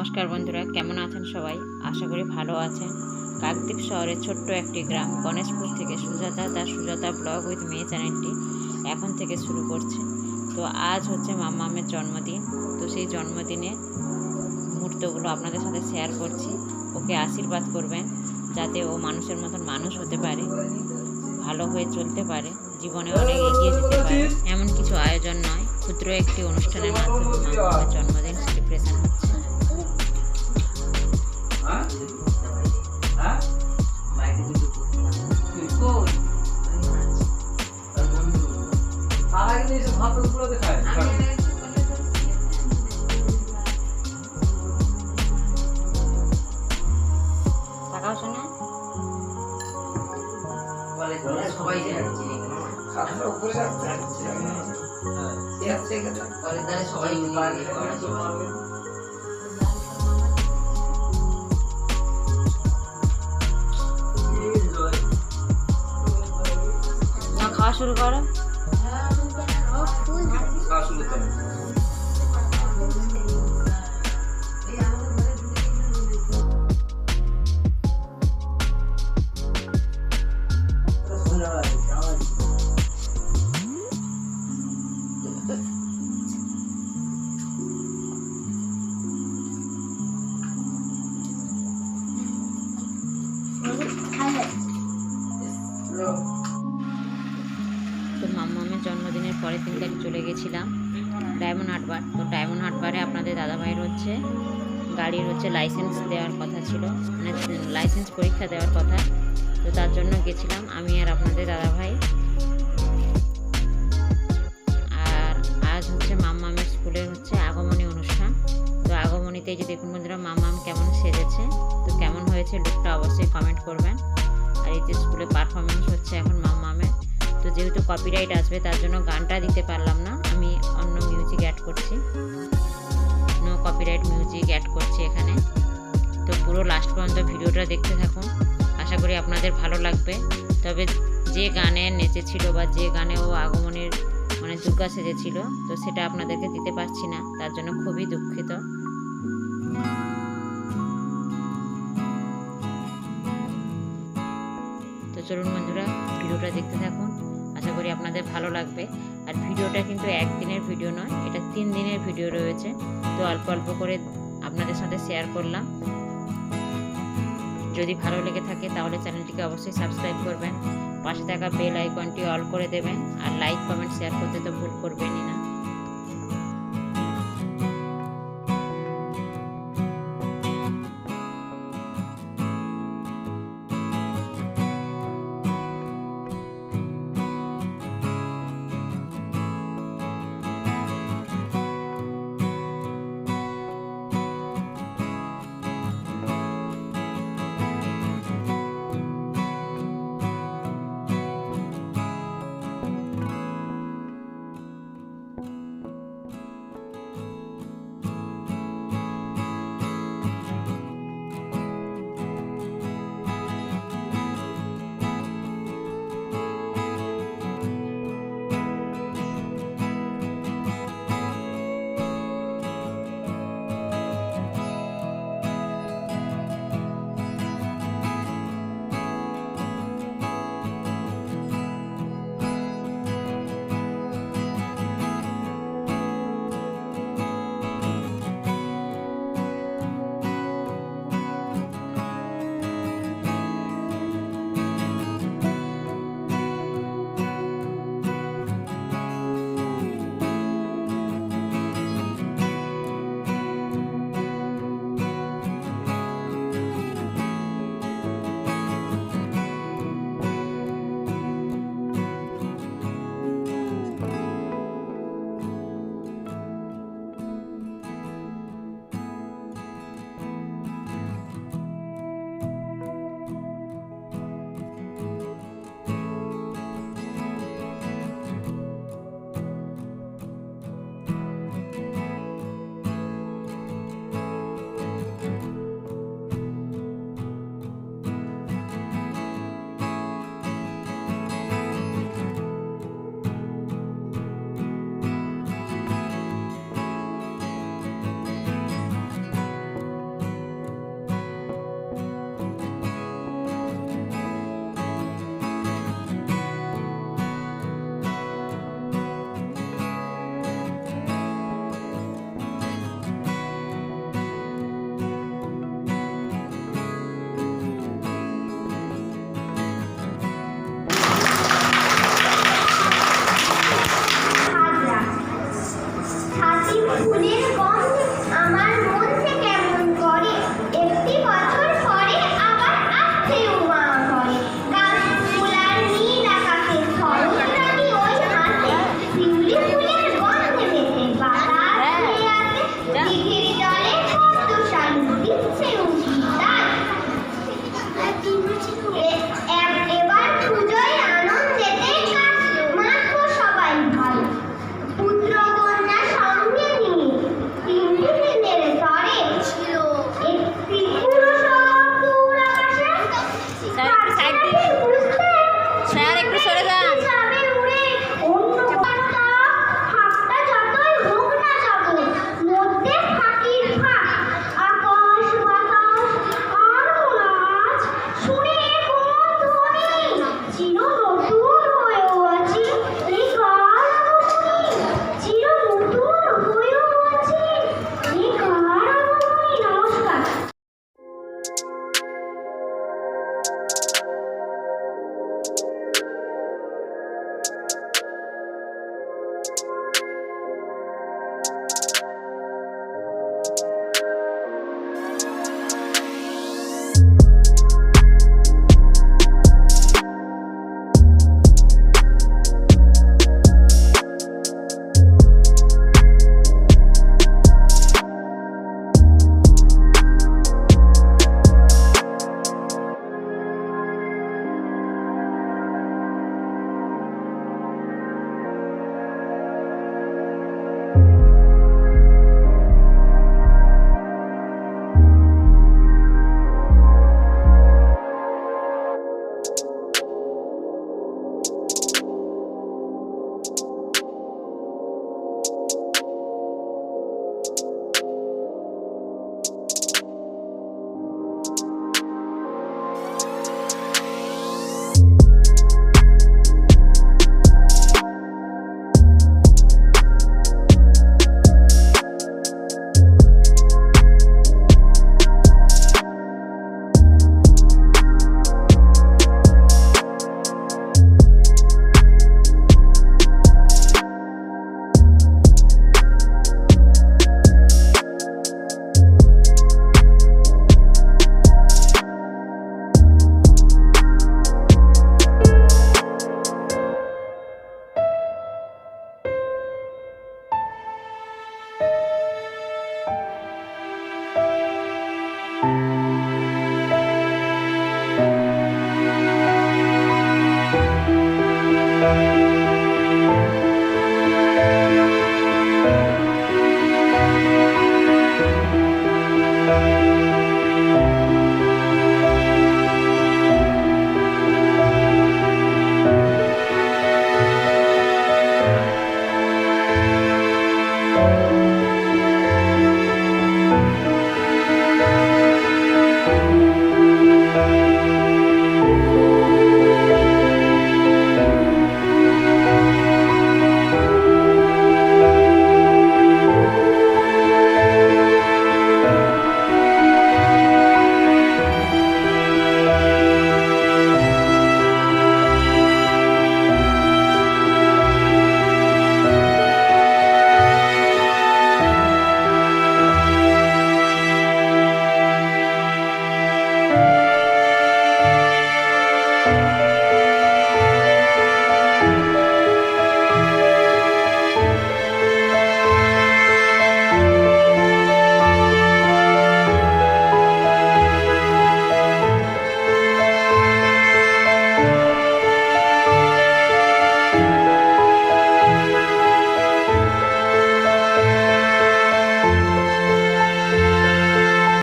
নমস্কার বন্ধুরা, কেমন আছেন সবাই? আশা করি ভালো আছেন। কাকদ্বীপ শহরের ছোট্ট একটি গ্রাম, গণেশপুর থেকে সুজাতা তার সুজাতা ব্লগ উইথ মেয়ে চ্যানেলটি এখন থেকে শুরু করছে। তো আজ হচ্ছে মাম্মামের জন্মদিন। তো সেই জন্মদিনে মুহূর্তগুলো আপনাদের সাথে শেয়ার করছি। ওকে আশীর্বাদ করবেন যাতে ও মানুষের মতন মানুষ হতে পারে, ভালো হয়ে চলতে পারে, জীবনে অনেক এগিয়ে যেতে পারে। এমন কিছু আয়োজন নয়, ক্ষুদ্র একটি অনুষ্ঠানের মাধ্যমে জন্মদিন সেলিব্রেশন হচ্ছে টাকাও শোনা সবাই যাচ্ছে সবাই খাওয়া শুরু করো। জন্মদিনের পরের দিন তারিখ চলে গেছিলাম ডায়মন্ড হাটবার তো ডায়মন্ড হাটবারে আপনাদের দাদাভাইয়ের হচ্ছে গাড়ির হচ্ছে লাইসেন্স দেওয়ার কথা ছিল। মানে লাইসেন্স পরীক্ষা দেওয়ার কথা। তো তার জন্য গেছিলাম আমি আর আপনাদের দাদাভাই। আর আজ হচ্ছে মাম্মামের স্কুলের হচ্ছে আগমনী অনুষ্ঠান। তো আগমনীতে যে দেখুন বন্ধুরা মাম্মাম কেমন সেজেছে, তো কেমন হয়েছে লুকটা অবশ্যই কমেন্ট করবেন। আর এই যে স্কুলে পারফরমেন্স হচ্ছে এখন মাম্মামের যেহেতু কপিরাইট আসবে, তার জন্য গানটা দিতে পারলাম না। আমি অন্য মিউজিক অ্যাড করছি। নো কপিরাইট মিউজিক অ্যাড করছি এখানে। তো পুরো লাস্ট পর্যন্ত ভিডিওটা দেখতে থাকুন। আশা করি আপনাদের ভালো লাগবে। তবে যে গানে নেচেছিল বা যে গানে ও আগমনের মানে দুর্গা সেজেছিল, তো সেটা আপনাদেরকে দিতে পারছি না। তার জন্য খুবই দুঃখিত। তো চলুন বন্ধুরা, ভিডিওটা দেখতে থাকুন। আশা করি আপনাদের ভালো লাগবে। আর ভিডিওটা কিন্তু একদিনের ভিডিও নয়, এটা তিন দিনের ভিডিও রয়েছে। তো অল্প অল্প করে আপনাদের সাথে শেয়ার করলাম। যদি ভালো লেগে থাকে তাহলে চ্যানেলটিকে অবশ্যই সাবস্ক্রাইব করবেন। পাশে থাকা বেল আইকনটি অল করে দেবেন। আর লাইক কমেন্ট শেয়ার করতে তো ভুল করবেনই না।